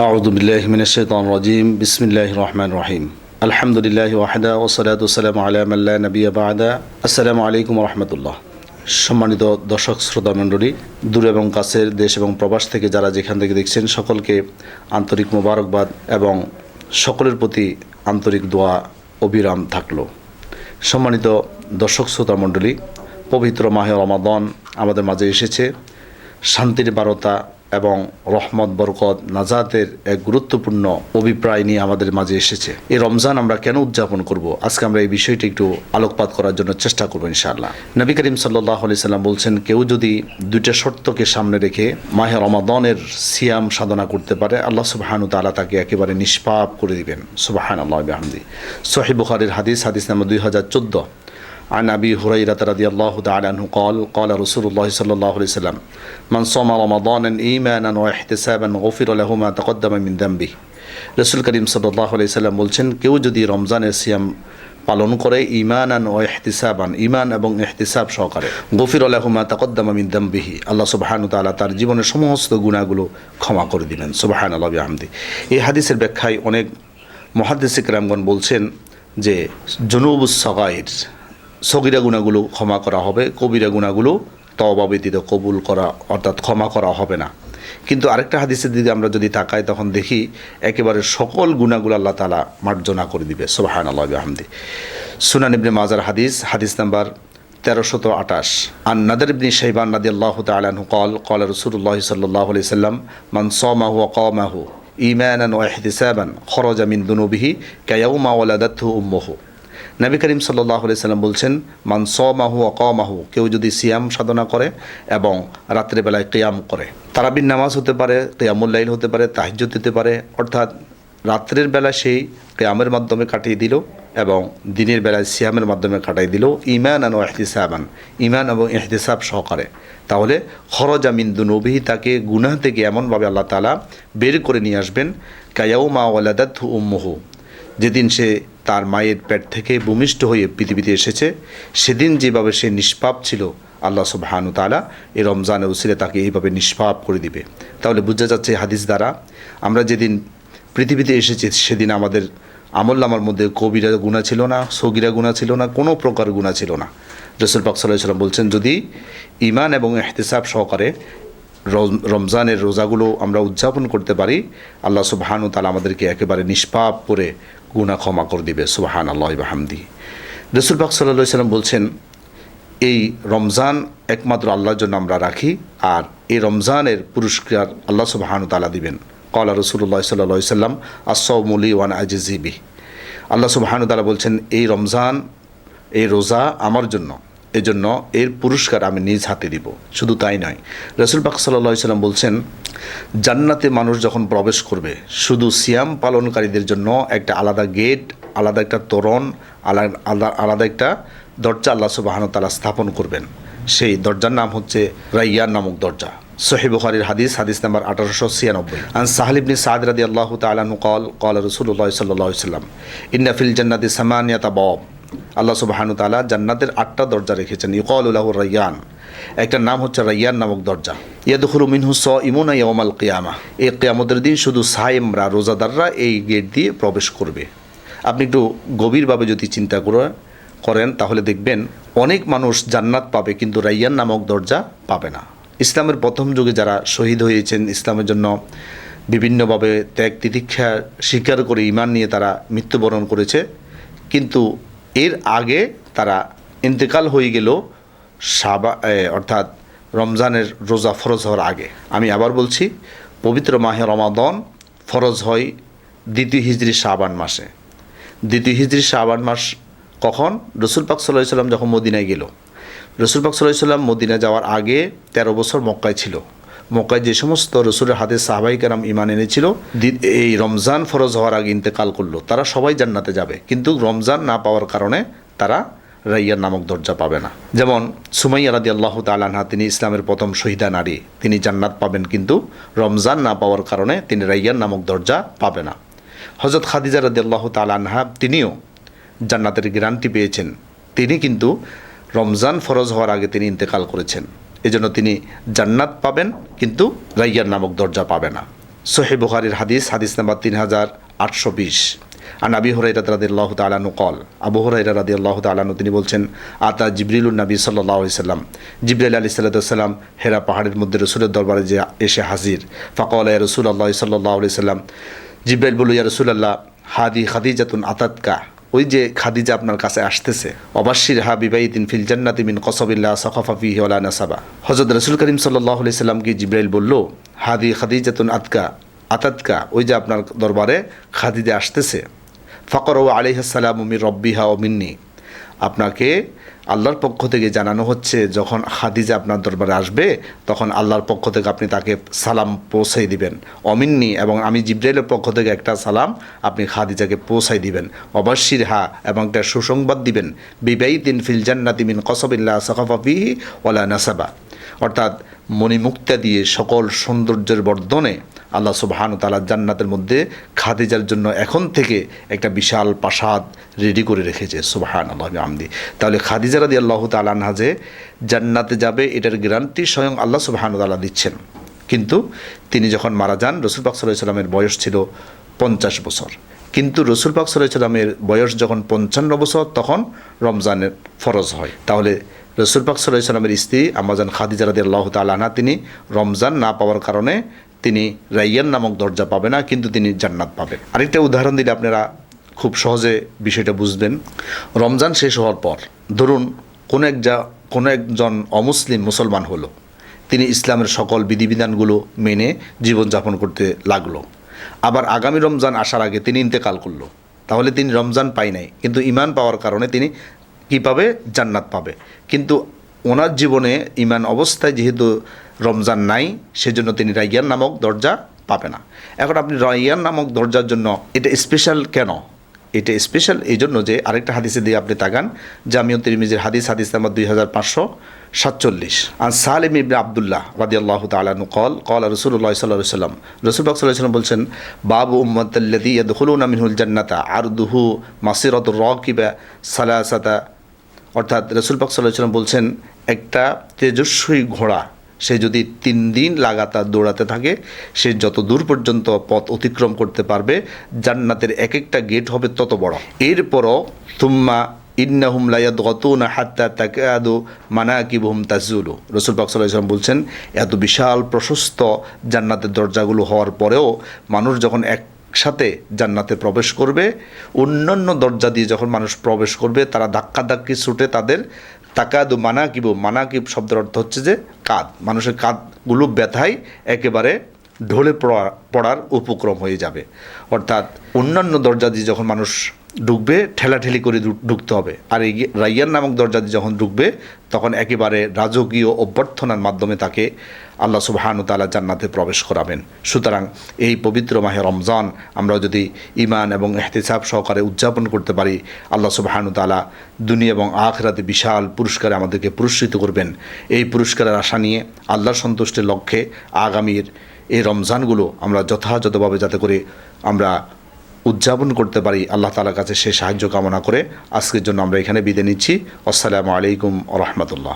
أعوذ بالله من الشيطان الرجيم بسم الله الرحمن الرحيم الحمد لله وحده والصلاة والسلام على من لا نبي بعد السلام عليكم ورحمة الله সম্মানিত দর্শক শ্রোতা মণ্ডলী দূর এবং কাছের দেশ এবং প্রবাস থেকে যারা যেখান থেকে দেখছেন সকলকে আন্তরিক মোবারকবাদ এবং সকলের প্রতি আন্তরিক দোয়া অবিরাম থাকলো সম্মানিত দর্শক শ্রোতা মণ্ডলী পবিত্র মাহে রমাদন আমাদের মাঝে এসেছে শান্তির বারতা এবং রহমত, বরকত, নাজাতের এক গুরুত্বপূর্ণ অভিপ্রায় নিয়ে আমাদের মাঝে এসেছে। এই রমজান আমরা কেন উদযাপন করব? আজকে আমরা এই বিষয়টি একটু আলোকপাত করার জন্য চেষ্টা করব ইনশাআল্লাহ। নবী করিম সাল্লাহ আলি সাল্লাম বলছেন, কেউ যদি দুইটা শর্তকে সামনে রেখে মাহে রমাদনের সিয়াম সাধনা করতে পারে, আল্লাহ সুবাহানু তালা তাকে একেবারে নিষ্পাপ করে দিবেন। সুবাহান আল্লাহ আহমদি সোহেব বুখারির হাদিস হাদিস নাম্বার দুই হাজার চোদ্দ। عن أبي هريرة رضي الله تعالى عنه قال قال رسول الله صلى الله عليه وسلم من صام رمضانا إيمانا واحتسابا غفر له ما تقدم من ذنبه রসুল করিম সাল্লাহ সাল্লাম বলছেন কেউ যদি রমজানের সিয়াম পালন করে ইমানান ও এহতিসাবান ইমান এবং এহতিসাব সহকারে গফির আলাহুমা তাকদ্দামা মিন দাম্বিহি আল্লাহ সুবাহানু তালা তার জীবনের সমস্ত গুণাগুলো ক্ষমা করে দিলেন সুবাহান আল্লাহ আহমদি এই হাদিসের ব্যাখ্যায় অনেক মহাদিসিক রামগণ বলছেন যে জনুবুস সগাইর সগিরা গুণাগুলো ক্ষমা করা হবে, কবিরা গুণাগুলো তবা কবুল করা, অর্থাৎ ক্ষমা করা হবে না। কিন্তু আরেকটা হাদিসের দিকে আমরা যদি তাকাই, তখন দেখি একেবারে সকল গুণাগুলো আল্লাহ তালা মার্জনা করে দিবে। সোবাহান আল্লাহ আহমদি সুনান ইবনে মাজার হাদিস হাদিস নাম্বার তেরোশত আটাশ আর নাদের ইবনি শাইবান নাদি আল্লাহ তালাহু কল কল রসুল্লাহ সাল্লাহ আলি সাল্লাম, মান স মাহু সমাহু কমাহু ইমানান ওয়াহদিসাবান খরজা মিন দুনুবিহি কায়াউমা ওয়ালাদাতহু উম্মহু। নবী করিম সাল্লাহ সাল্লাম বলছেন, মান স মাহু অকমাহু কেউ যদি সিয়াম সাধনা করে এবং রাত্রেবেলায় কেয়াম করে। তারাবিন নামাজ হতে পারে কেয়ামুল্লাইল হতে পারে তাহিজ্জত দিতে পারে। অর্থাৎ রাত্রের বেলা সেই কেয়ামের মাধ্যমে কাটিয়ে দিল এবং দিনের বেলায় সিয়ামের মাধ্যমে কাটাই দিল ইমান ও এহতিসাবান ইমান এবং এহতিসাব সহকারে। তাহলে খরজ আমিন দুনবিহি, তাকে গুনাহ থেকে এমনভাবে আল্লাহ তালা বের করে নিয়ে আসবেন কায়াউ মা ওয়ালাদাত উম্মহু যেদিন সে তার মায়ের পেট থেকে ভূমিষ্ঠ হয়ে পৃথিবীতে এসেছে, সেদিন যেভাবে সে নিষ্পাপ ছিল, আল্লাহ সুবহানু তালা এই রমজানের উসিলে তাকে এইভাবে নিষ্পাপ করে দিবে। তাহলে বোঝা যাচ্ছে হাদিস দ্বারা আমরা যেদিন পৃথিবীতে এসেছি, সেদিন আমাদের আমল্লামার মধ্যে কবিরা গুণা ছিল না, সগিরা গুণা ছিল না, কোনো প্রকার গুণা ছিল না। রসুল পাক সাল্লাহ সাল্লাম বলছেন, যদি ইমান এবং এহতেসাব সহকারে রমজানের রোজাগুলো আমরা উদযাপন করতে পারি, আল্লাহ সুবাহানু তালা আমাদেরকে একেবারে নিষ্পাপ করে গুণা ক্ষমা করে দিবে সুবাহান আল্লাহ বাহামদি। রসুল পাক সাল্লা সাল্লাম বলছেন, এই রমজান একমাত্র আল্লাহর জন্য আমরা রাখি, আর এই রমজানের পুরস্কার আল্লাহ সুবাহানু তালা দিবেন। কলা রসুল্লাহ সাল্লা সাল্লাম আসৌমলি ওয়ান আজিজিবি আল্লাহ সুবাহানু তালা বলছেন, এই রমজান, এই রোজা আমার জন্য এজন্য এর পুরস্কার আমি নিজ হাতে দিব। শুধু তাই নয়, রসুল পাক সাল্লা সাল্লাম বলছেন, জান্নাতে মানুষ যখন প্রবেশ করবে, শুধু সিয়াম পালনকারীদের জন্য একটা আলাদা গেট, আলাদা একটা তোরণ আলাদা আলাদা একটা দরজা আল্লাহ সুবাহান তালা স্থাপন করবেন। সেই দরজার নাম হচ্ছে রাইয়ান নামক দরজা। সোহেব বুখারির হাদিস হাদিস নাম্বার আঠারোশো ছিয়ানব্বই। আন সাহালিবনি সাদ রাদি আল্লাহ তালু কল কল রসুল্লাহ সাল্লাহ সাল্লাম ইন্নাফিল জান্নাতি সামানিয়াতা বব। আল্লাহ সুবাহানু তালা জান্নাতের আটটা দরজা রেখেছেন। ইকউল্লাহ রাইয়ান। একটার নাম হচ্ছে রাইয়ান নামক দরজা। ইয়াদুখুল মিনহু স ইমুনা ইয়ামাল কিয়ামা। এই কেয়ামতের দিন শুধু সাইমরা রোজাদাররা এই গেট দিয়ে প্রবেশ করবে। আপনি একটু গভীরভাবে যদি চিন্তা করে করেন, তাহলে দেখবেন অনেক মানুষ জান্নাত পাবে, কিন্তু রাইয়ান নামক দরজা পাবে না। ইসলামের প্রথম যুগে যারা শহীদ হয়েছেন, ইসলামের জন্য বিভিন্নভাবে ত্যাগ তিতিক্ষা স্বীকার করে ইমান নিয়ে তারা মৃত্যুবরণ করেছে। কিন্তু এর আগে তারা ইন্তেকাল হয়ে গেল সাবা অর্থাৎ রমজানের রোজা ফরজ হওয়ার আগে। আমি আবার বলছি, পবিত্র মাহে রমাদন ফরজ হয় দ্বিতীয় হিজড়ি শাবান মাসে। দ্বিতীয় হিজড়ি শাবান মাস কখন? রসুল পাক সাল্লাহ সাল্লাম যখন মদিনায় গেল। রসুল পাক সাল্লাহ সাল্লাম মদিনা যাওয়ার আগে তেরো বছর মক্কায় ছিল। মক্কায় যে সমস্ত রসুলের হাতে সাহাবাই কারাম ইমান এনেছিল এই রমজান ফরজ হওয়ার আগে ইন্তেকাল করল। তারা সবাই জান্নাতে যাবে। কিন্তু রমজান না পাওয়ার কারণে তারা রাইয়ার নামক দরজা পাবে না। যেমন সুমাই রাদি আল্লাহ তালানহা তিনি ইসলামের প্রথম শহীদা নারী। তিনি জান্নাত পাবেন কিন্তু রমজান না পাওয়ার কারণে তিনি রাইয়ার নামক দরজা পাবে না। হজরত খাদিজা রাদি আল্লাহ তালানহা তিনিও জান্নাতের গ্যারান্টি পেয়েছেন। তিনি কিন্তু রমজান ফরজ হওয়ার আগে তিনি ইন্তেকাল করেছেন। এজন্য তিনি জান্নাত পাবেন, কিন্তু রাইয়ার নামক দরজা পাবে না। সোহে বুখারির হাদিস হাদিস নাম্বার তিন হাজার আটশো বিশ। আর আবি হরাইরা রাদি আল্লাহ তালানু কল আবু হরাইরা রাদি আল্লাহ তালানু তিনি বলছেন, আতা জিবরিলুল নবী সাল্লাহ সাল্লাম। জিবরাইল আলী সাল্লাম হেরা পাহাড়ের মধ্যে রসুলের দরবারে যে এসে হাজির। ফাকল রসুল আল্লাহ সাল্লাহ সাল্লাম। জিব্রাইল বলু ইয়া রসুল আল্লাহ হাদি খাদিজাতুন আতাতকা। ওই যে খাদিজা আপনার কাছে আসতেছে অবাসির হা বিবাহিদিন ফিল জান্নাতি মিন কসবিল্লা সখফা ফি ওলা নাসাবা। হজরত রসুল করিম সাল্লাহ সাল্লামকে জিব্রাইল বলল, হাদি খাদিজাতুন আতকা, আতাতকা, ওই যে আপনার দরবারে খাদিজা আসতেছে। ফকর ও আলিহাসাল্লাম মির রব্বিহা ও মিন্নি। আপনাকে আল্লাহর পক্ষ থেকে জানানো হচ্ছে, যখন হাদিজা আপনার দরবারে আসবে, তখন আল্লাহর পক্ষ থেকে আপনি তাকে সালাম পৌঁছাই দিবেন। অমিননি এবং আমি জিব্রাইলের পক্ষ থেকে একটা সালাম আপনি হাদিজাকে পৌঁছাই দিবেন। অবশ্যির হা এবং একটা সুসংবাদ দিবেন। বিবাই তিন ফিলজান্নাতিমিন জান্নাতি মিন কসবিল্লা সখাফা ফিহি ওলা নাসাবা। অর্থাৎ মণিমুক্তা দিয়ে সকল সৌন্দর্যের বর্ধনে আল্লাহ সুবহান তালা জান্নাতের মধ্যে খাদিজার জন্য এখন থেকে একটা বিশাল প্রাসাদ রেডি করে রেখেছে সুবহান আল্লাহ আমদি তাহলে খাদিজা রাদি আল্লাহ তালানহা যে জান্নাতে যাবে, এটার গ্যারান্টি স্বয়ং আল্লাহ সুবহান তালা দিচ্ছেন। কিন্তু তিনি যখন মারা যান, রসুল পাক সাল্লাহ বয়স ছিল পঞ্চাশ বছর। কিন্তু রসুল পাক সাল্লাহ বয়স যখন পঞ্চান্ন বছর, তখন রমজানের ফরজ হয়। তাহলে রসুল পাক সাল্লাহ সাল্লামের স্ত্রী আমাজান খাদিজা রাদি আল্লাহ তালাহা তিনি রমজান না পাওয়ার কারণে তিনি রাইয়ান নামক দরজা পাবে না, কিন্তু তিনি জান্নাত পাবেন আরেকটা উদাহরণ দিলে আপনারা খুব সহজে বিষয়টা বুঝবেন। রমজান শেষ হওয়ার পর, ধরুন কোনো এক যা কোনো একজন অমুসলিম মুসলমান হলো, তিনি ইসলামের সকল বিধিবিধানগুলো মেনে জীবনযাপন করতে লাগল। আবার আগামী রমজান আসার আগে তিনি ইন্তেকাল করল, তাহলে তিনি রমজান পাই নাই, কিন্তু ইমান পাওয়ার কারণে তিনি কী পাবে? জান্নাত পাবে। কিন্তু ওনার জীবনে ইমান অবস্থায় যেহেতু রমজান নাই, সেজন্য তিনি রাইয়ান নামক দরজা পাবে না। এখন আপনি রাইয়ান নামক দরজার জন্য এটা স্পেশাল কেন? এটা স্পেশাল এই জন্য যে আরেকটা হাদিসে দিয়ে আপনি তাকান, জামিউ তিরমিজির হাদিস হাদিস নাম্বার দুই হাজার পাঁচশো সাতচল্লিশ। আর সালিম ইবনে আবদুল্লাহ রাদি আল্লাহ তালু কল কল রসুল্লাহ সাল্লাহ সাল্লাম রসুল বাক সাল্লাহ বলছেন, বাবু উম্মদুল্লাদি ইয়াদখুলুনা মিনহুল জান্নাতা আর দুহু মাসিরত রকিবা সালাসাতা অর্থাৎ রসুল পাক সাল্লাহ সাল্লাম বলছেন, একটা তেজস্বী ঘোড়া, সে যদি তিন দিন লাগাতার দৌড়াতে থাকে, সে যত দূর পর্যন্ত পথ অতিক্রম করতে পারবে, জান্নাতের এক একটা গেট হবে তত বড়। এরপরও তুম্মা ইন্নাহুম লায়াদ গতুনা হাত্তা তাকে আদু মানাকিবহুম তাজুলু রসুল পাক সাল্লাহ সাল্লাম বলছেন, এত বিশাল প্রশস্ত জান্নাতের দরজাগুলো হওয়ার পরেও, মানুষ যখন এক সাথে জান্নাতে প্রবেশ করবে। অন্যান্য দরজা দিয়ে যখন মানুষ প্রবেশ করবে, তারা ধাক্কা ধাক্কি ছুটে তাদের তাকাদু মানাকিব মানাকিব শব্দের অর্থ হচ্ছে যে কাঁধ মানুষের কাঁধগুলো ব্যথায় একেবারে ঢলে পড়া, পড়ার উপক্রম হয়ে যাবে। অর্থাৎ অন্যান্য দরজা দিয়ে যখন মানুষ ঢুকবে, ঠেলাঠেলি করে ঢুকতে হবে। আর এই রাইয়ান নামক দরজা যখন ঢুকবে, তখন একেবারে রাজকীয় অভ্যর্থনার মাধ্যমে তাকে আল্লাহ সুবাহানু তালা জান্নাতে প্রবেশ করাবেন। সুতরাং এই পবিত্র মাহে রমজান আমরা যদি ইমান এবং এহতেসাব সহকারে উদযাপন করতে পারি, আল্লাহ সুবাহানু তালা দুনিয়া এবং আখরাতে বিশাল পুরস্কারে আমাদেরকে পুরস্কৃত করবেন। এই পুরস্কারের আশা নিয়ে আল্লাহ সন্তুষ্টির লক্ষ্যে আগামীর এই রমজানগুলো আমরা যথাযথভাবে যাতে করে আমরা উদযাপন করতে পারি আল্লাহ তালার কাছে সে সাহায্য কামনা করে। আজকের জন্য আমরা এখানে বিদায় নিচ্ছি। আসসালামু আলাইকুম রহমতুল্লাহ।